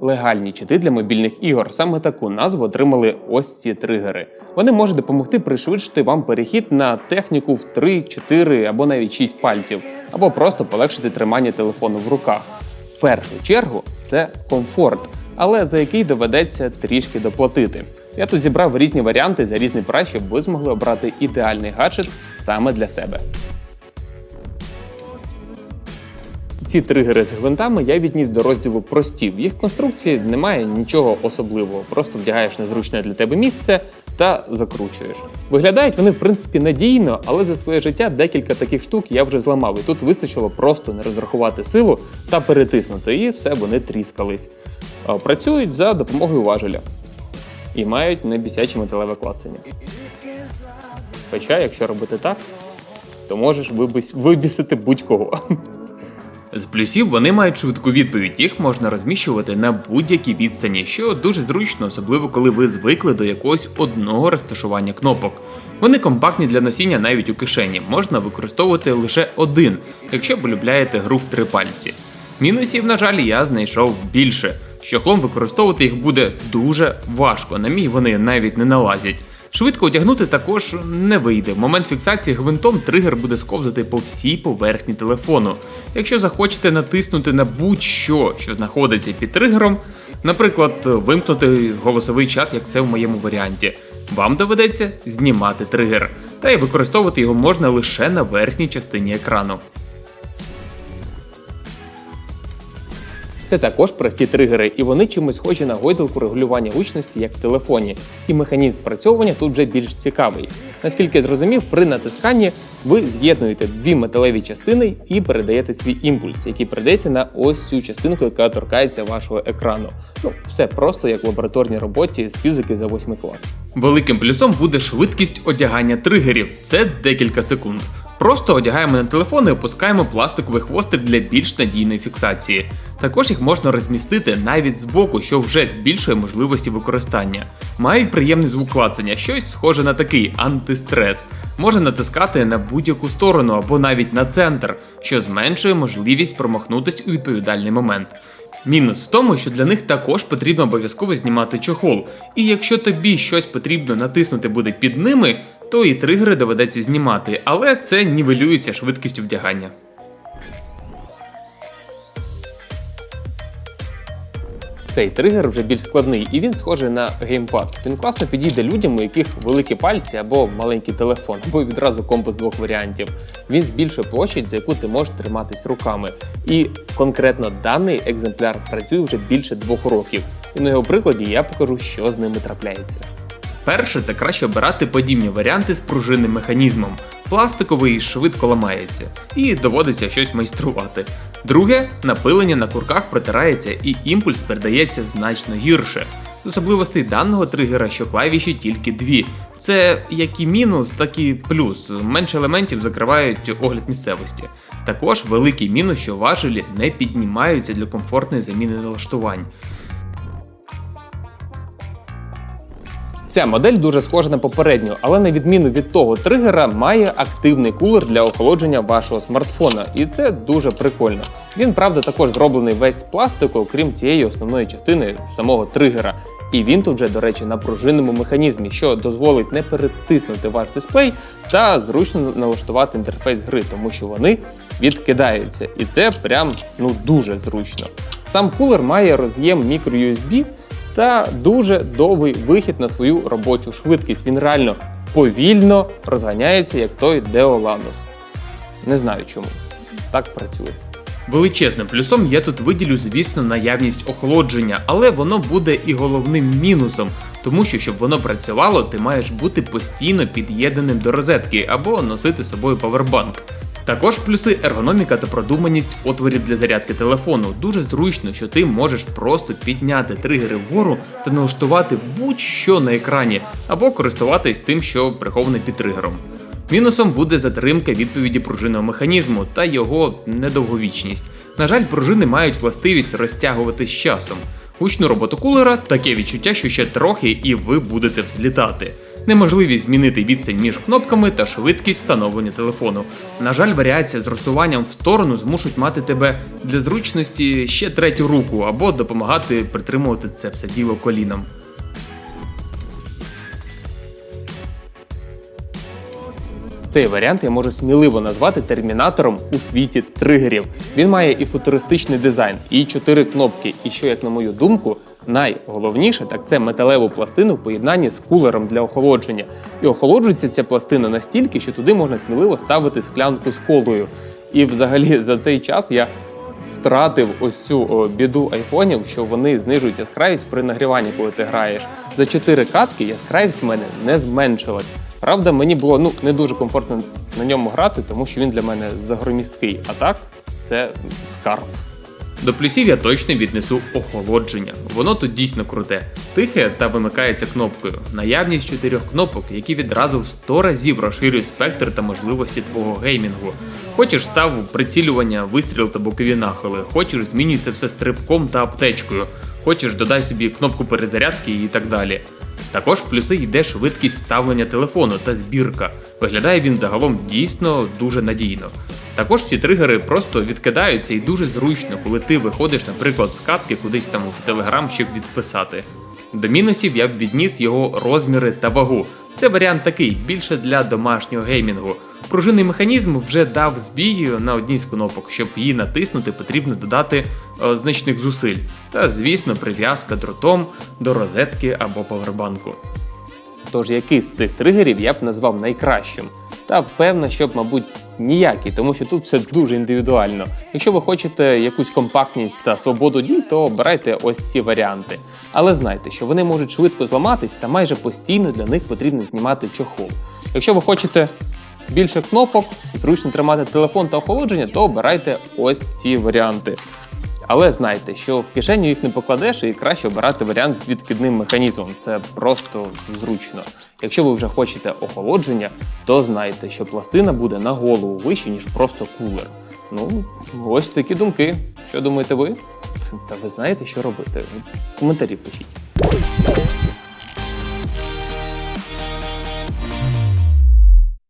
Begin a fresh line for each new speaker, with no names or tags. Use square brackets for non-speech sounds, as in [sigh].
Легальні чити для мобільних ігор. Саме таку назву отримали ось ці тригери. Вони можуть допомогти пришвидшити вам перехід на техніку в 3, 4 або навіть 6 пальців, або просто полегшити тримання телефону в руках. В першу чергу це комфорт, але за який доведеться трішки доплатити. Я тут зібрав різні варіанти за різний прайс, щоб ви змогли обрати ідеальний гаджет саме для себе. Ці тригери з гвинтами я відніс до розділу прості. В їх конструкції немає нічого особливого, просто вдягаєш на зручне для тебе місце та закручуєш. Виглядають вони в принципі надійно, але за своє життя декілька таких штук я вже зламав, і тут вистачило просто не розрахувати силу та перетиснути, і все вони тріскались. Працюють за допомогою важеля і мають небісяче металеве клацання. Хоча, якщо робити так, то можеш вибіс- вибісити будь-кого. З плюсів вони мають швидку відповідь, їх можна розміщувати на будь-якій відстані, що дуже зручно, особливо коли ви звикли до якогось одного розташування кнопок. Вони компактні для носіння навіть у кишені, можна використовувати лише один, якщо полюбляєте гру в три пальці. Мінусів, на жаль, я знайшов більше. З Чохлом використовувати їх буде дуже важко, на мій вони навіть не налазять. Швидко одягнути також не вийде. В момент фіксації гвинтом тригер буде сковзати по всій поверхні телефону. Якщо захочете натиснути на будь-що, що знаходиться під тригером, наприклад, вимкнути голосовий чат, як це в моєму варіанті, вам доведеться знімати тригер. Та й використовувати його можна лише на верхній частині екрану. Це також прості тригери, і вони чимось схожі на гойдалку регулювання гучності, як в телефоні. І механізм спрацьовування тут вже більш цікавий. Наскільки я зрозумів, при натисканні ви з'єднуєте дві металеві частини і передаєте свій імпульс, який передається на ось цю частинку, яка торкається вашого екрану. Ну, все просто як в лабораторній роботі з фізики за 8 клас. Великим плюсом буде швидкість одягання тригерів. Це декілька секунд. Просто одягаємо на телефон і опускаємо пластиковий хвостик для більш надійної фіксації. Також їх можна розмістити навіть збоку, що вже збільшує можливості використання. Мають приємний звук клацання, щось схоже на такий антистрес. Можна натискати на будь-яку сторону або навіть на центр, що зменшує можливість промахнутись у відповідальний момент. Мінус в тому, що для них також потрібно обов'язково знімати чохол, і якщо тобі щось потрібно натиснути буде під ними, то і тригери доведеться знімати, але це нівелюється швидкістю вдягання. Цей тригер вже більш складний і він схожий на геймпад. Він класно підійде людям, у яких великі пальці або маленький телефон, або відразу компас двох варіантів. Він збільшує площадь, за яку ти можеш триматись руками. І конкретно даний екземпляр працює вже більше двох років. І на його прикладі я покажу, що з ними трапляється. Перше, це краще обирати подібні варіанти з пружинним механізмом. Пластиковий швидко ламається і доводиться щось майструвати. Друге, напилення на курках протирається і імпульс передається значно гірше. З особливостей даного тригера, що клавіші тільки дві. Це як і мінус, так і плюс. Менше елементів закривають огляд місцевості. Також великий мінус, що важелі не піднімаються для комфортної заміни налаштувань. Ця модель дуже схожа на попередню, але на відміну від того тригера, має активний кулер для охолодження вашого смартфона, і це дуже прикольно. Він, правда, також зроблений весь з пластику, окрім цієї основної частини самого тригера. І він тут вже, до речі, на пружинному механізмі, що дозволить не перетиснути ваш дисплей та зручно налаштувати інтерфейс гри, тому що вони відкидаються. І це прям ну дуже зручно. Сам кулер має роз'єм microUSB, та дуже довгий вихід на свою робочу швидкість. Він реально повільно розганяється, як той Deolanus. Не знаю чому. Так працює. Величезним плюсом я тут виділю, звісно, наявність охолодження, але воно буде і головним мінусом, тому що щоб воно працювало, ти маєш бути постійно під'єднаним до розетки або носити з собою павербанк. Також плюси ергономіка та продуманість отворів для зарядки телефону. Дуже зручно, що ти можеш просто підняти тригери вгору та налаштувати будь-що на екрані, або користуватись тим, що приховане під тригером. Мінусом буде затримка відповіді пружинного механізму та його недовговічність. На жаль, пружини мають властивість розтягувати з часом. Гучну роботу кулера таке відчуття, що ще трохи і ви будете взлітати. Неможливість змінити відстань між кнопками та швидкість встановлення телефону. На жаль, варіація з розсуванням в сторону змушуть мати тебе для зручності ще третю руку або допомагати притримувати це все діло коліном. Цей варіант я можу сміливо назвати термінатором у світі тригерів. Він має і футуристичний дизайн, і чотири кнопки. І що, як на мою думку, найголовніше, так це металеву пластину в поєднанні з кулером для охолодження. І охолоджується ця пластина настільки, що туди можна сміливо ставити склянку з колою. І взагалі [laughs] за цей час я втратив ось цю біду айфонів, що вони знижують яскравість при нагріванні, коли ти граєш. За 4 катки яскравість в мене не зменшилась. Правда, мені було ну не дуже комфортно на ньому грати, тому що він для мене загромісткий. А так, це скарб. До плюсів я точно віднесу охолодження. Воно тут дійсно круте, тихе та вимикається кнопкою. Наявність чотирьох кнопок, які відразу в 100 разів розширюють спектр та можливості твого геймінгу. Хочеш став прицілювання, вистріл та бокові нахили, хочеш змінюй це все стрибком та аптечкою, хочеш додай собі кнопку перезарядки і так далі. Також в плюси йде швидкість вставлення телефону та збірка. Виглядає він загалом дійсно дуже надійно. Також всі тригери просто відкидаються і дуже зручно, коли ти виходиш, наприклад, з катки кудись там в Телеграм, щоб відписати. До мінусів я б відніс його розміри та вагу. Це варіант такий, більше для домашнього геймінгу. Пружинний механізм вже дав збій на одній з кнопок, щоб її натиснути, потрібно додати е, значних зусиль. Та, звісно, прив'язка дротом до розетки або павербанку. Тож який з цих тригерів я б назвав найкращим? Та певно, що б, мабуть, ніякий, тому що тут все дуже індивідуально. Якщо ви хочете якусь компактність та свободу дій, то обирайте ось ці варіанти. Але знайте, що вони можуть швидко зламатись та майже постійно для них потрібно знімати чохол. Якщо ви хочете більше кнопок, зручно тримати телефон та охолодження, то обирайте ось ці варіанти. Але знайте, що в кишеню їх не покладеш і краще обирати варіант з відкидним механізмом. Це просто зручно. Якщо ви вже хочете охолодження, то знайте, що пластина буде на голову вище, ніж просто кулер. Ну, ось такі думки. Що думаєте ви? Та ви знаєте, що робити? В коментарі пишіть.